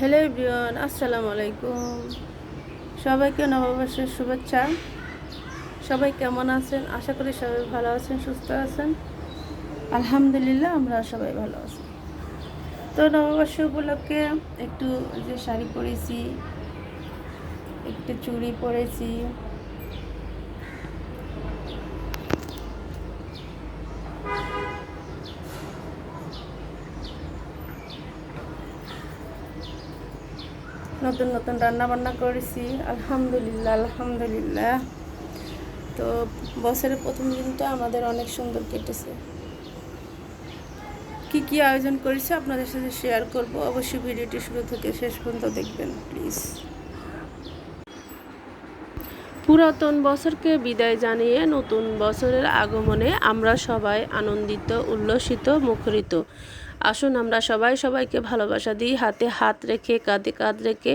Hello everyone, আসসালামু আলাইকুম। সবাইকে নববর্ষের শুভেচ্ছা। সবাই কেমন আছেন? আশা করি সবাই ভালো আছেন, সুস্থ আছেন। আলহামদুলিল্লাহ, আমরা সবাই ভালো আছি। তো নববর্ষ উপলক্ষে একটু যে শাড়ি পরেছি, একটু চুড়ি পরেছি নতুন নতুন রান্না বান্না করেছি, আলহামদুলিল্লাহ আলহামদুলিল্লাহ। তো বছরের প্রথম দিনটা আমাদের অনেক সুন্দর কেটেছে। কি কি আয়োজন করেছি আপনাদের সাথে শেয়ার করব, অবশ্যই ভিডিওটি শুরু থেকে শেষ পর্যন্ত দেখবেন প্লিজ পুরাতন বছরকে বিদায় জানিয়ে নতুন বছরের আগমনে আমরা সবাই আনন্দিত, উল্লসিত, মুখরিত। আসুন আমরা সবাই সবাইকে ভালোবাসা দিই, হাতে হাত রেখে, কাঁধে কাঁধ রেখে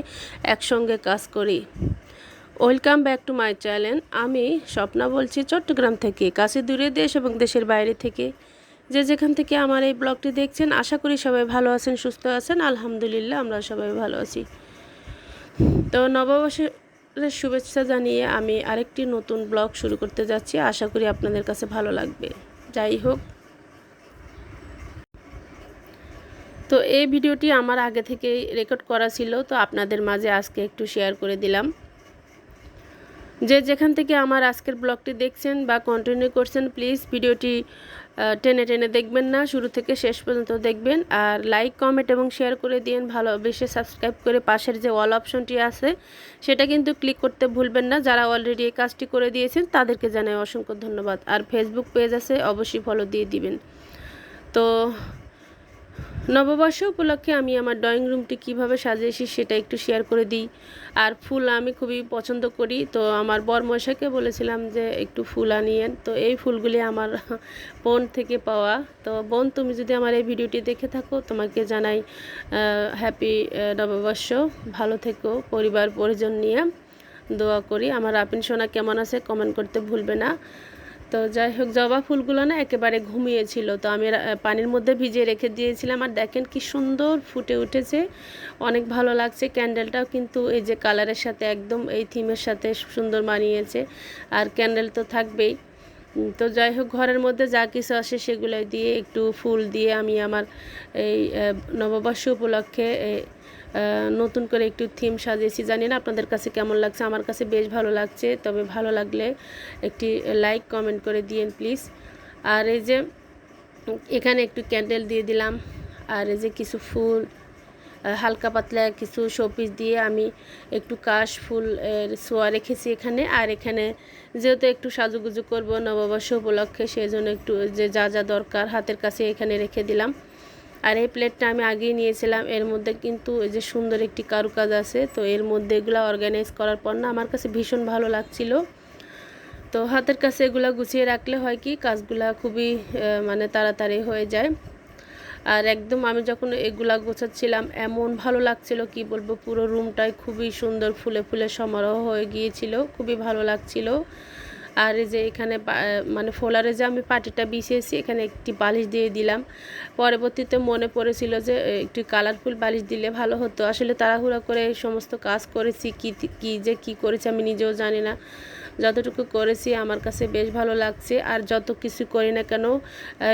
একসঙ্গে কাজ করি। Welcome back to my channel আমি স্বপ্না বলছি চট্টগ্রাম থেকে, কাছে দূরে দেশ এবং দেশের বাইরে থেকে। যে যেখান থেকে আমার এই ব্লগটি দেখছেন, আশা করি সবাই ভালো আছেন, সুস্থ আছেন। আলহামদুলিল্লাহ, আমরা সবাই ভালো আছি। তো নববর্ষের শুভেচ্ছা জানিয়ে আমি আরেকটি নতুন ব্লগ শুরু করতে যাচ্ছি। আশা করি আপনাদের কাছে ভালো লাগবে। যাই হোক তো এই ভিডিওটি আমার আগে থেকেই রেকর্ড করা ছিল, তো আপনাদের মাঝে আজকে একটু শেয়ার করে দিলাম। যে যেখান থেকে আমার আজকের ব্লগটি দেখছেন বা কন্টিনিউ করছেন প্লিজ ভিডিওটি টেনে টেনে দেখবেন না, শুরু থেকে শেষ পর্যন্ত দেখবেন। আর লাইক কমেন্ট এবং শেয়ার করে দিন ভালোবেসে সাবস্ক্রাইব করে পাশের যে অল অপশনটি আছে, সেটা কিন্তু ক্লিক করতে ভুলবেন না। যারা অলরেডি এই কাজটি করে দিয়েছেন, তাদেরকে জানাই অসংখ্য ধন্যবাদ। আর ফেসবুক পেজ আছে, অবশ্যই ফলো দিয়ে দিবেন। তো নববর্ষ উপলক্ষে আমি আমার ড্রয়িং রুমটি কীভাবে সাজিয়েছি সেটা একটু শেয়ার করে দিই। আর ফুল আমি খুবই পছন্দ করি। তো আমার বরমশাইকে বলেছিলাম যে একটু ফুল আনিয়েন। তো এই ফুলগুলি আমার বোন থেকে পাওয়া। তো বোন, তুমি যদি আমার এই ভিডিওটি দেখে থাকো, তোমাকে জানাই হ্যাপি নববর্ষ। ভালো থেকো, পরিবার, পরিজন নিয়ে দোয়া করি। আমার আপিন সোনা কেমন আছে কমেন্ট করতে ভুলবে না। তো যাই হোক, জবা ফুলগুলো না একেবারে ঘুমিয়েছিল। তো আমি পানির মধ্যে ভিজিয়ে রেখে দিয়েছিলাম। আর দেখেন কি সুন্দর ফুটে উঠেছে। অনেক ভালো লাগছে। ক্যান্ডেলটাও কিন্তু এই যে কালারের সাথে একদম এই থিমের সাথে সুন্দর মানিয়েছে। আর ক্যান্ডেল তো থাকবেই। তো যাই হোক, ঘরের মধ্যে যা কিছু আসে সেগুলো দিয়ে একটু ফুল দিয়ে আমি আমার এই নববর্ষ উপলক্ষে নতুন করে একটু থিম সাজিয়েছি, জানি না আপনাদের কাছে কেমন লাগছে, আমার কাছে বেশ ভালো লাগছে, তবে ভালো লাগলে একটি লাইক কমেন্ট করে দিয়েন প্লিজ আর এই যে এখানে একটু ক্যান্ডেল দিয়ে দিলাম, আর এই যে কিছু ফুল হালকা পাতলা কিছু শোপিস দিয়ে আমি একটু কাশ ফুল সোয়া রেখেছি এখানে। আর এখানে যেহেতু একটু সাজুগুজু করব নববর্ষ উপলক্ষে সেই জন্য একটু যে যা যা দরকার হাতের কাছে এখানে রেখে দিলাম। আর এই প্লেটটা আমি আগেই নিয়েছিলাম। এর মধ্যে কিন্তু এই যে সুন্দর একটি কারুকাজ আছে, তো এর মধ্যে এগুলো অর্গানাইজ করার পর না আমার কাছে ভীষণ ভালো লাগছিল। তো হাতের কাছে এগুলো গুছিয়ে রাখলে হয় কি, কাজগুলা খুবই মানে তাড়াতাড়ি হয়ে যায়। আর একদম আমি যখন এগুলা গোছাচ্ছিলাম, এমন ভালো লাগছিল কি বলব, পুরো রুমটাই খুবই সুন্দর ফুলে ফুলে সমারোহ হয়ে গিয়েছিল, খুবই ভালো লাগছিল। আর এই যে এখানে মানে ফোলারে যে আমি পাটিটা বিছিয়েছি, এখানে একটি বালিশ দিয়ে দিলাম। পরবর্তীতে মনে পড়েছিল যে একটু কালারফুল বালিশ দিলে ভালো হতো। আসলে তাড়াহুড়া করে এই সমস্ত কাজ করেছি, কি কি যে কি করেছি আমি নিজেও জানি না। যতটুকু করেছি আমার কাছে বেশ ভালো লাগছে। আর যত কিছু করি না কেন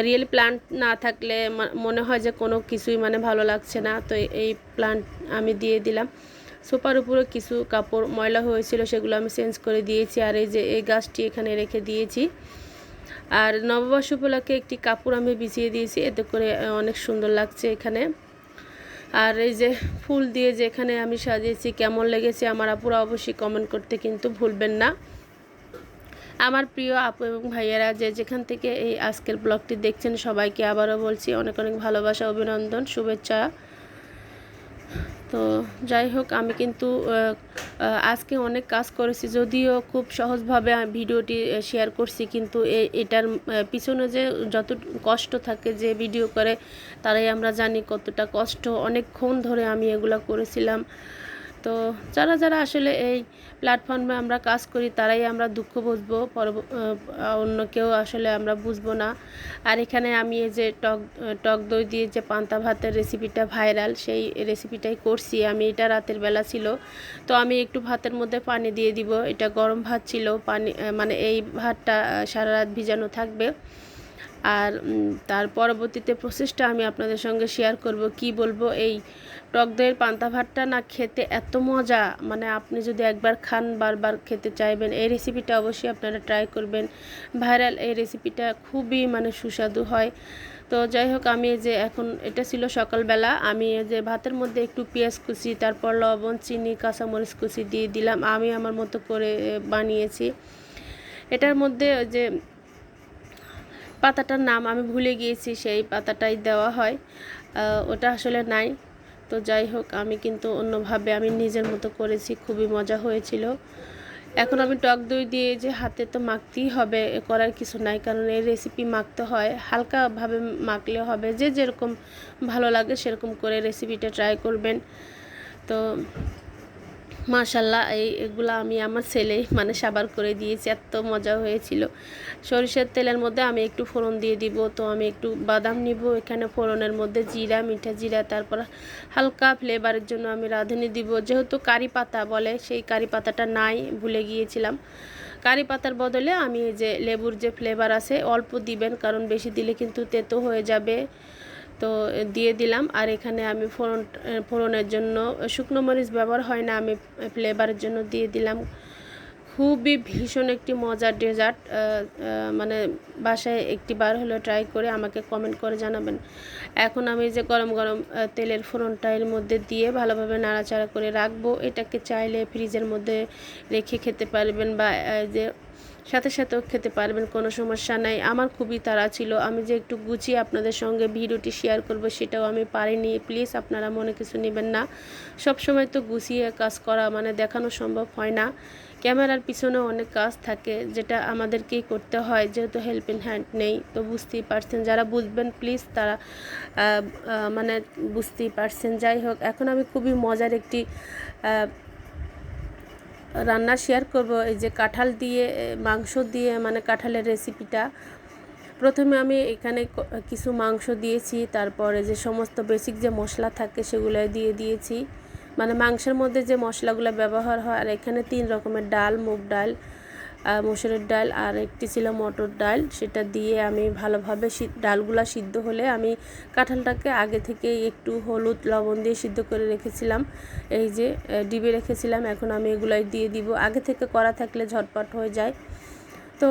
রিয়েল প্লান্ট না থাকলে মনে হয় যে কোনো কিছুই মানে ভালো লাগছে না। তো এই প্লান্ট আমি দিয়ে দিলাম। সোফার উপরে কিছু কাপড়, ময়লা হয়েছিল, সেগুলো আমি চেঞ্জ করে দিয়েছি আর এই যে এই গাছটি এখানে রেখে দিয়েছি। আর নববর্ষ উপলক্ষে একটি কাপড় আমি বিছিয়ে দিয়েছি, এতে করে অনেক সুন্দর লাগছে এখানে। আর এই যে ফুল দিয়ে যে এখানে আমি সাজিয়েছি, কেমন লেগেছে আমার আপুরা অবশ্যই কমেন্ট করতে কিন্তু ভুলবেন না। আমার প্রিয় আপু এবং ভাইয়েরা, যে যেখান থেকে এই আজকের ব্লগটি দেখছেন, সবাইকে আবারও বলছি, অনেক অনেক ভালোবাসা, অভিনন্দন, শুভেচ্ছা। তো যাই হোক, আমি কিন্তু আজকে অনেক কাজ করেছি, যদিও খুব সহজভাবে ভিডিওটি শেয়ার করছি, কিন্তু এটার পিছনে যে যত কষ্ট থাকে যে ভিডিও করে, তারাই আমরা জানি কতটা কষ্ট। অনেকক্ষণ ধরে আমি এগুলো করেছিলাম। তো যারা যারা আসলে এই প্ল্যাটফর্মে আমরা কাজ করি তারাই আমরা দুঃখ বুঝব আহ, অন্য কেউ আসলে আমরা বুঝব না। আর এখানে আমি এই যে টক টক দই দিয়ে যে পান্তা ভাতের রেসিপিটা ভাইরাল সেই রেসিপিটাই করছি। আমি এটা রাতের বেলা ছিল তো আমি একটু ভাতের মধ্যে পানি দিয়ে দিব। এটা গরম ভাত ছিল পানি মানে এই ভাতটা সারা রাত ভিজানো থাকবে। আর তার পরবর্তীতে প্রসেসটা আমি আপনাদের সঙ্গে শেয়ার করব। কি বলব, এই টক দইয়ের পান্তা ভাতটা না খেতে এত মজা। মানে আপনি যদি একবার খান, বারবার খেতে চাইবেন, এই রেসিপিটা অবশ্যই আপনারা ট্রাই করবেন। ভাইরাল এই রেসিপিটা খুবই মানে সুস্বাদু হয়। তো যাই হোক, আমি যে এখন, এটা ছিল সকালবেলা। আমি যে ভাতের মধ্যে একটু পেঁয়াজ কুচি, তারপর লবণ, চিনি, কাঁচামরিচ কুচি দিয়ে দিলাম। আমি আমার মতো করে বানিয়েছি। এটার মধ্যে যে পাতাটার নাম আমি ভুলে গিয়েছি, সেই পাতাটাই দেওয়া হয়। ওটা আসলে নাই। তো যাই হোক, আমি কিন্তু অন্যভাবে আমি নিজের মতো করেছি, খুবই মজা হয়েছিল। এখন আমি টক দই দিয়ে যে হাতে তো মাখতেই হবে করার কিছু নাই, কারণ এই রেসিপি মাখতে হয়। হালকাভাবে মাখলে হবে, যে যেরকম ভালো লাগে সেরকম করে রেসিপিটা ট্রাই করবেন। তো মাশাল্লাহ, এই এগুলো আমি আমার ছেলে মানে সাবার করে দিয়েছি, এত মজা হয়েছিল। সরিষার তেলের মধ্যে আমি একটু ফোড়ন দিয়ে দিব, তো আমি একটু বাদাম নিব, এখানে ফোড়নের মধ্যে জিরা, মিঠা জিরা, তারপর হালকা ফ্লেভারের জন্য আমি রাঁধুনি দিব। যেহেতু কারি পাতা বলে, সেই কারি পাতাটা নাই, ভুলে গিয়েছিলাম। কারি পাতার বদলে আমি যে লেবুর যে ফ্লেভার আছে, অল্প দিবেন, কারণ বেশি দিলে কিন্তু তেতো হয়ে যাবে। তো দিয়ে দিলাম। আর এখানে আমি ফোড়ন, ফোড়নের জন্য শুকনো মরিচ ব্যবহার হয় না, আমি ফ্লেভারের জন্য দিয়ে দিলাম। খুবই ভীষণ একটি মজার ডেজার্ট মানে বাসায় একটি বার হলেও ট্রাই করে আমাকে কমেন্ট করে জানাবেন। এখন আমি যে গরম গরম তেলের ফোড়নটা এর মধ্যে দিয়ে ভালোভাবে নাড়াচাড়া করে রাখব। এটাকে চাইলে ফ্রিজের মধ্যে রেখে খেতে পারবেন বা যে সাথে সাথেও খেতে পারবেন, কোনো সমস্যা নাই। আমার খুবই তাড়া ছিল। আমি যে একটু গুছিয়ে আপনাদের সঙ্গে ভিডিওটি শেয়ার করব সেটাও আমি পারিনি। প্লিজ আপনারা মনে কিছু নেবেন না। সব সময় তো গুছিয়ে কাজ করা মানে দেখানো সম্ভব হয় না। ক্যামেরার পিছনেও অনেক কাজ থাকে যেটা আমাদেরকেই করতে হয়, যেহেতু হেল্পিং হ্যান্ড নেই। তো বুঝতেই পারছেন, যারা বুঝবেন প্লিজ তারা মানে বুঝতেই পারছেন। যাই হোক, এখন আমি খুবই মজার একটি রান্না শেয়ার করব, এই যে কাঁঠাল দিয়ে মাংস দিয়ে মানে কাঁঠালের রেসিপিটা প্রথমে আমি এখানে কিছু মাংস দিয়েছি, তারপরে যে সমস্ত বেসিক যে মশলা থাকে সেগুলো দিয়ে দিয়েছি। মানে মাংসের মধ্যে যে মশলাগুলো ব্যবহার হয়, আর এখানে তিন রকমের ডাল, মুগ ডাল মসুরের ডাল আর একটি ছিল মটর ডাল। সেটা দিয়ে আমি ভালোভাবে ডালগুলা সিদ্ধ হলে আমি কাঁঠালটাকে আগে থেকে একটু হলুদ লবণ দিয়ে সিদ্ধ করে রেখেছিলাম। এই যে ডিবে রেখেছিলাম। এখন আমি এগুলাই দিয়ে দিব। আগে থেকে করা থাকলে ঝটপট হয়ে যায়। তো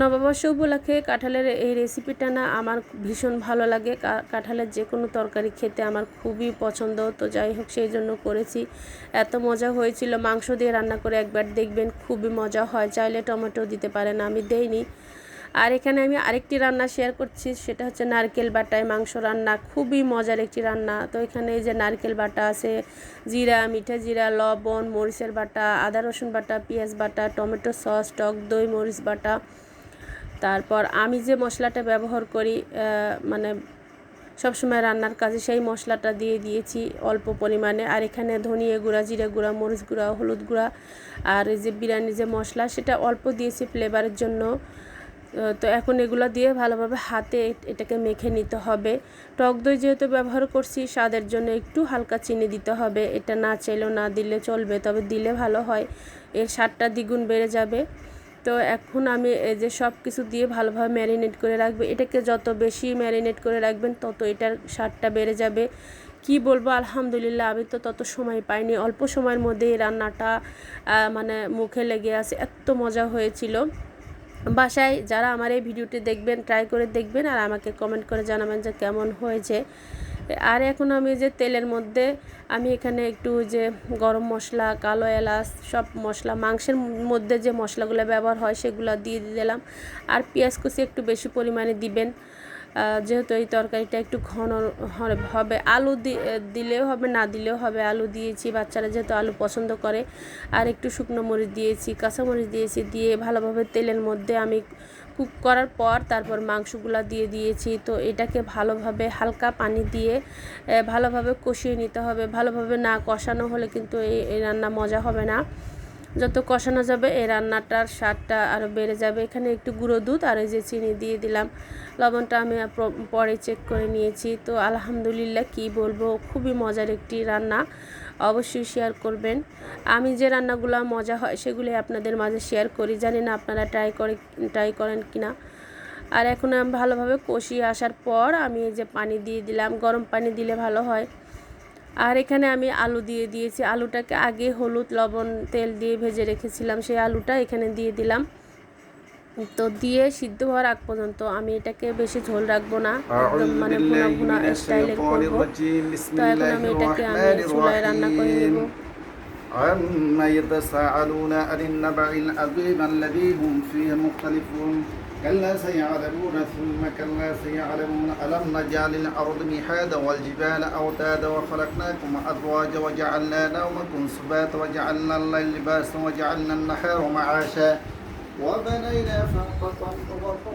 নববর্ষ উপলক্ষে কাঁঠালের এই রেসিপিটা না আমার ভীষণ ভালো লাগে। কাঁঠালের যে কোনো তরকারি খেতে আমার খুবই পছন্দ। তো যাই হোক, সেই জন্য করেছি। এত মজা হয়েছিল। মাংস দিয়ে রান্না করে একবার দেখবেন খুবই মজা হয়। চাইলে টমেটো দিতে পারেন, আমি দেইনি। আর এখানে আমি আরেকটি রান্না শেয়ার করছি, সেটা হচ্ছে নারকেল বাটায় মাংস রান্না। খুবই মজার একটি রান্না। তো এখানে যে নারকেল বাটা আছে, জিরা, মিঠা জিরা, লবণ, মরিচের বাটা, আদা রসুন বাটা, পেঁয়াজ বাটা, টমেটো সস, টক দই, মরিচ বাটা তারপর আমি যে মশলাটা ব্যবহার করি মানে সবসময় রান্নার কাজে সেই মশলাটা দিয়ে দিয়েছি অল্প পরিমাণে। আর এখানে ধনিয়া গুঁড়া, জিরে গুঁড়া, মরিচ গুঁড়া, হলুদ গুঁড়া আর এই যে বিরিয়ানির যে মশলা, সেটা অল্প দিয়েছি ফ্লেভারের জন্য। তো এখন এগুলো দিয়ে ভালোভাবে হাতে এটাকে মেখে নিতে হবে। টক দই যেহেতু ব্যবহার করছি, স্বাদের জন্য একটু হালকা চিনি দিতে হবে। এটা না চাইলেও না দিলে চলবে, তবে দিলে ভালো হয়। এর স্বাদটা দ্বিগুণ বেড়ে যাবে। তো এখন আমি এই যে সব কিছু দিয়ে ভালোভাবে ম্যারিনেট করে রাখব। এটাকে যত বেশি ম্যারিনেট করে রাখবেন, তত এটার স্বাদটা বেড়ে যাবে। কি বলব? আলহামদুলিল্লাহ, আমি তো তত সময় পাইনি। অল্প সময়ের মধ্যে এই রান্নাটা মানে মুখে লেগে আছে। এত মজা হয়েছিল। বাসায় যারা আমার এই ভিডিওটি দেখবেন ট্রাই করে দেখবেন আর আমাকে কমেন্ট করে জানাবেন যে কেমন হয়েছে। আর এখন আমি যে তেলের মধ্যে আমি এখানে একটু যে গরম মশলা, কালো এলাচ, সব মশলা, মাংসের মধ্যে যে মশলাগুলো ব্যবহার হয় সেগুলো দিয়ে দিলাম। আর পেঁয়াজ কুচি একটু বেশি পরিমাণে দিবেন। যেহেতু এই তরকারিটা একটু ঘন হবে। আলু দিলেও হবে, না দিলেও হবে। আলু দিয়েছি, বাচ্চারা যেহেতু আলু পছন্দ করে। আর একটু শুকনো মরিচ দিয়েছি কাঁচামরিচ দিয়েছি, দিয়ে ভালোভাবে তেলের মধ্যে আমি কুক করার পর তারপর মাংসগুলা দিয়ে দিয়েছি। তো এটাকে ভালোভাবে হালকা পানি দিয়ে ভালোভাবে কষিয়ে নিতে হবে। ভালোভাবে না কষানো হলে কিন্তু এই রান্না মজা হবে না। যত কষানো যাবে এই রান্নাটার স্বাদটা আরও বেড়ে যাবে। এখানে একটু গুঁড়ো দুধ আর এই যে চিনি দিয়ে দিলাম। লবণটা আমি পরে চেক করে নিয়েছি। তো আলহামদুলিল্লাহ কি বলব, খুবই মজার একটি রান্না। অবশ্যই শেয়ার করবেন। আমি যে রান্নাগুলো মজা হয়, সেগুলি আপনাদের মাঝে শেয়ার করি। জানি না আপনারা ট্রাই করে ট্রাই করেন কি না আর এখন আমি ভালোভাবে কষিয়ে আসার পর আমি এই যে পানি দিয়ে দিলাম। গরম পানি দিলে ভালো হয়। আর এখানে আমি আলু দিয়ে দিয়েছি। আলুটাকে আগে হলুদ, লবণ, তেল দিয়ে ভেজে রেখেছিলাম। সেই আলুটা এখানে দিয়ে দিলাম। তো দিয়ে সিদ্ধ হওয়ার আগ পর্যন্ত আমি এটাকে বেশি ঝোল রাখবো না একদম أعوذ মানে ভুনা بالله ভুনা من স্টাইলে الشيطان করবো الرجيم بسم তো এখন الله আমি এটাকে আমি الرحمن চুলায় রান্না করে নেব الرحيم عما يتساءلون عن النبع العظيم الذي هم فيه مختلفون كلا سيعلمون ثم كلا سيعلمون ألم نجعل الأرض مهادا والجبال أوتادا وخلقناكم أزواجا وجعلنا نومكم سباتا وجعلنا الليل لباسا وجعلنا النهار معاشا وبنينا فوقكم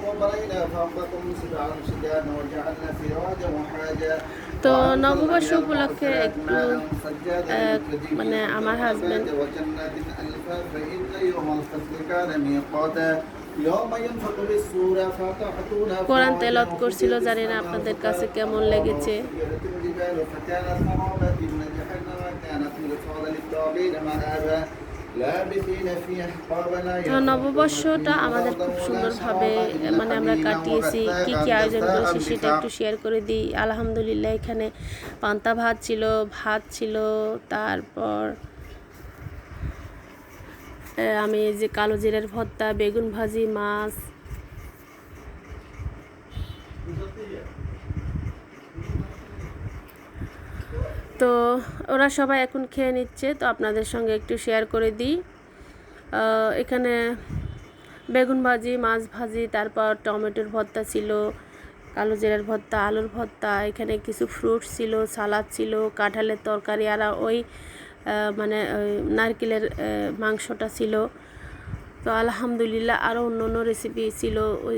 وبنينا فوقكم سبعا شدادا وجعلنا سراجا وحاجا তো নববর্ষ উপলক্ষে একটু আহ, মানে আমার হাজবেন্ড কোরআন তেলাওয়াত করছিল জানি না আপনাদের কাছে কেমন লেগেছে তো নববর্ষটা আমাদের খুব সুন্দরভাবে মানে আমরা কাটিয়েছি, কি কি আয়োজন করেছি সেটা একটু শেয়ার করে দিই। আলহামদুলিল্লাহ, এখানে পান্তা ভাত ছিল ভাত ছিল, তারপর আমি যে কালো জিরের ভর্তা, বেগুন ভাজি, মাছ। তো ওরা সবাই এখন খেয়ে নিচ্ছে, তো আপনাদের সঙ্গে একটু শেয়ার করে দিই। এখানে বেগুন ভাজি, মাছ ভাজি, তারপর টমেটোর ভর্তা ছিল, কালো জিরার ভর্তা, আলুর ভর্তা, এখানে কিছু ফ্রুটস ছিল সালাদ ছিল, কাঁঠালের তরকারি, আর ওই মানে নারকেলের মাংসটা ছিল। তো আলহামদুলিল্লাহ আরও অন্য অন্য রেসিপি ছিল, ওই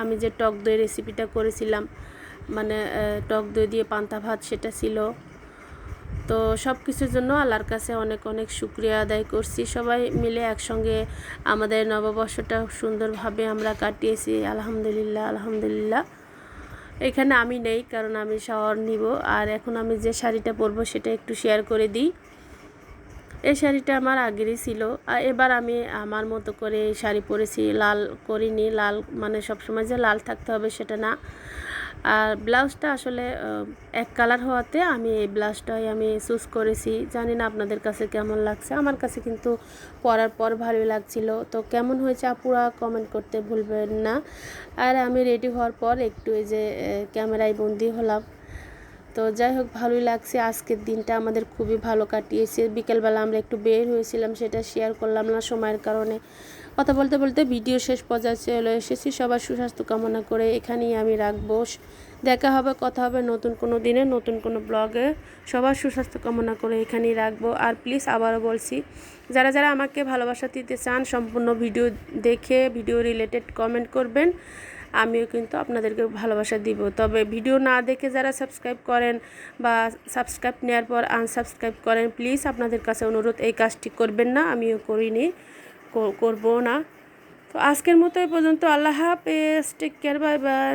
আমি যে টক দই রেসিপিটা করেছিলাম মানে টক দই দিয়ে পান্তা ভাত সেটা ছিল। তো সব কিছুর জন্য আল্লাহর কাছে অনেক অনেক শুক্রিয়া আদায় করছি। সবাই মিলে একসঙ্গে আমাদের নববর্ষটা সুন্দরভাবে আমরা কাটিয়েছি। আলহামদুলিল্লাহ আলহামদুলিল্লাহ। এখানে আমি নেই, কারণ আমি শহর নিব। আর এখন আমি যে শাড়িটা পরবো সেটা একটু শেয়ার করে দিই। এই শাড়িটা আমার আগেরই ছিল। আর এবার আমি আমার মতো করে শাড়ি পরেছি। লাল করিনি। লাল মানে সবসময় যে লাল থাকতে হবে সেটা না। আর ব্লাউজটা আসলে এক কালার হওয়াতে আমি এই ব্লাউজটাই আমি চুজ করেছি। জানি না আপনাদের কাছে কেমন লাগছে। আমার কাছে কিন্তু পরার পর ভালোই লাগছিল। তো কেমন হয়েছে আপুরা কমেন্ট করতে ভুলবেন না। আর আমি রেডি হওয়ার পর একটু এই যে ক্যামেরায় বন্দি হলাম। তো যাই হোক, ভালোই লাগছে। আজকের দিনটা আমাদের খুবই ভালো কাটিয়েছে। বিকেলবেলা আমরা একটু বের হয়েছিলাম, সেটা শেয়ার করলাম না সময়ের কারণে। কথা বলতে বলতে ভিডিও শেষ পর্যায়ে চলে এসেছি। সবার সুস্বাস্থ্য কামনা করে এখানেই আমি রাখব। দেখা হবে, কথা হবে নতুন কোনো দিনে, নতুন কোনো ব্লগে। সবার সুস্বাস্থ্য কামনা করে এখানেই রাখব। আর প্লিজ আবারও বলছি, যারা যারা আমাকে ভালোবাসা দিতে চান, সম্পূর্ণ ভিডিও দেখে, ভিডিও রিলেটেড কমেন্ট করবেন, আমিও কিন্তু আপনাদেরকে ভালোবাসা দিব। তবে ভিডিও না দেখে যারা সাবস্ক্রাইব করেন বা সাবস্ক্রাইব নেওয়ার পর আনসাবস্ক্রাইব করেন প্লিজ আপনাদের কাছে অনুরোধ, এই কাজটি করবেন না, আমিও করিনি। কর- করব না। তো আজকের মতো এই পর্যন্ত। আল্লাহ হাফেজ। Take care bye bye